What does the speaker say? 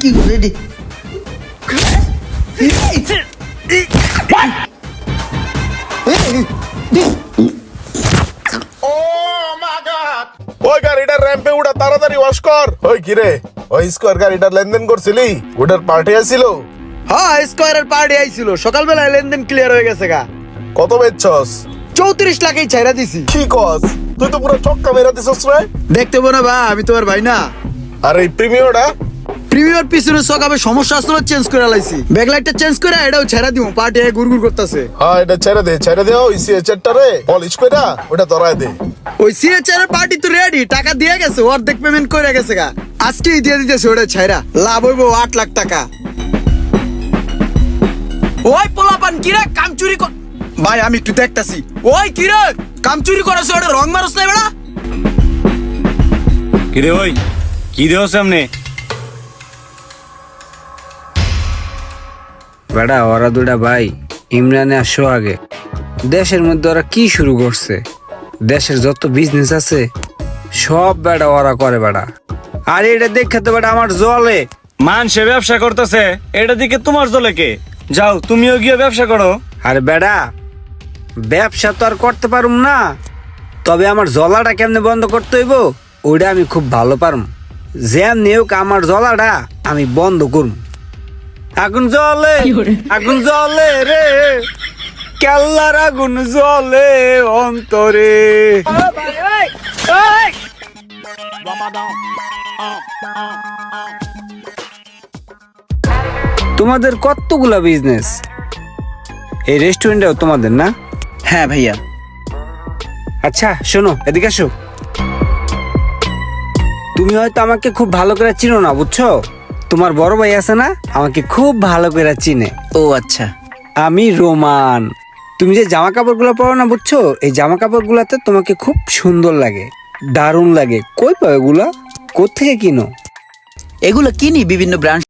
কি করে রে ওই গাড়িটা র্যাম্পে উঠা তাড়াতাড়ি ওয়াশ কর। ওই কিরে ওই স্কোয়ার গাড়িটা লেনদেন করছিলি? ওটার পার্টি আসছিল হ্যাঁ স্কোয়ারের পার্টি আইছিল। সকালবেলায় লেনদেন ক্লিয়ার হয়ে গেছে গা। কত বেচছস? চৌত্রিশ লাখেই ছাইরা দিছি। কি কস? তুই তো পুরো চক্কা মেরা দিছস রে। দেখতে বো না ভাই আমি তোমার ভাই না। আর এই প্রিমিয়রটা? প্রিমিয়ার পিছনে সকাবে সমস্যা আসলো চেঞ্জ করে লাইছি। ব্যাকলাইটটা চেঞ্জ করে এটাও ছেড়া দিব পার্টি গুড়গুড় করতেছে। হ্যাঁ এটা ছেড়ে দে ছেড়ে দে ওই সিএচআরটা রে। পলিশ কইরা ওটা ধরায় দে। ওই সিএচআর পার্টি তো রেডি টাকা দিয়ে গেছে অর্ধেক পেমেন্ট করে গেছে গা। আজকেই দিয়ে দিতেছে ওটা ছাইরা লাভ হইব আট লাখ টাকা। ওই পোলাপান কিরে কাম চুরি কর ভাই আমি একটু দেখতাছি। ওই কিরে কাম চুরি করেছে ওটা রং মারস না বেড়া। কিরে ওই? কি দেহ সামনে? বেটা ওরা দুটা ভাই ইমরানে আসো আগে দেশের মধ্যে ওরা কি শুরু করছে? দেশের যত বিজনেস আছে সব বেটা ওরা করে বেটা আর এটা দেখে তো বেটা আমার জলে। মানুষে ব্যবসা করতেছে এটা দিকে তোমার জলে কে? যাও তুমিও গিয়ে ব্যবসা করো। আর বেটা ব্যবসা তো আর করতে পারুম না। তবে আমার জলাটা কেমনে বন্ধ করতে হইব ওইটা আমি খুব ভালো পারুম। যেন নেউক আমার জলাটা আমি বন্ধ করুম। আগুন জলে আগুন জলে রে কেল্লার আগুন জলে অন্তরে। তোমাদের কতগুলা বিজনেস এই রেস্টুরেন্টটাও তোমাদের না? হ্যাঁ ভাইয়া। আচ্ছা শোনো এদিকে আসো। তুমি হয়তো আমাকে খুব ভালো করে চিনো না বুঝছ? তোমার বড় ভাই আছে না আমাকে খুব ভালো করে চিনে। ও আচ্ছা। আমি রোমান। তুমি যে জামা কাপড়গুলো পরো না বুঝছ? এই জামা কাপড়গুলোতে তোমাকে খুব সুন্দর লাগে দারুণ লাগে। কই পাবে এগুলা? কোথেকে কিনো? এগুলো কিনি বিভিন্ন ব্র্যান্ড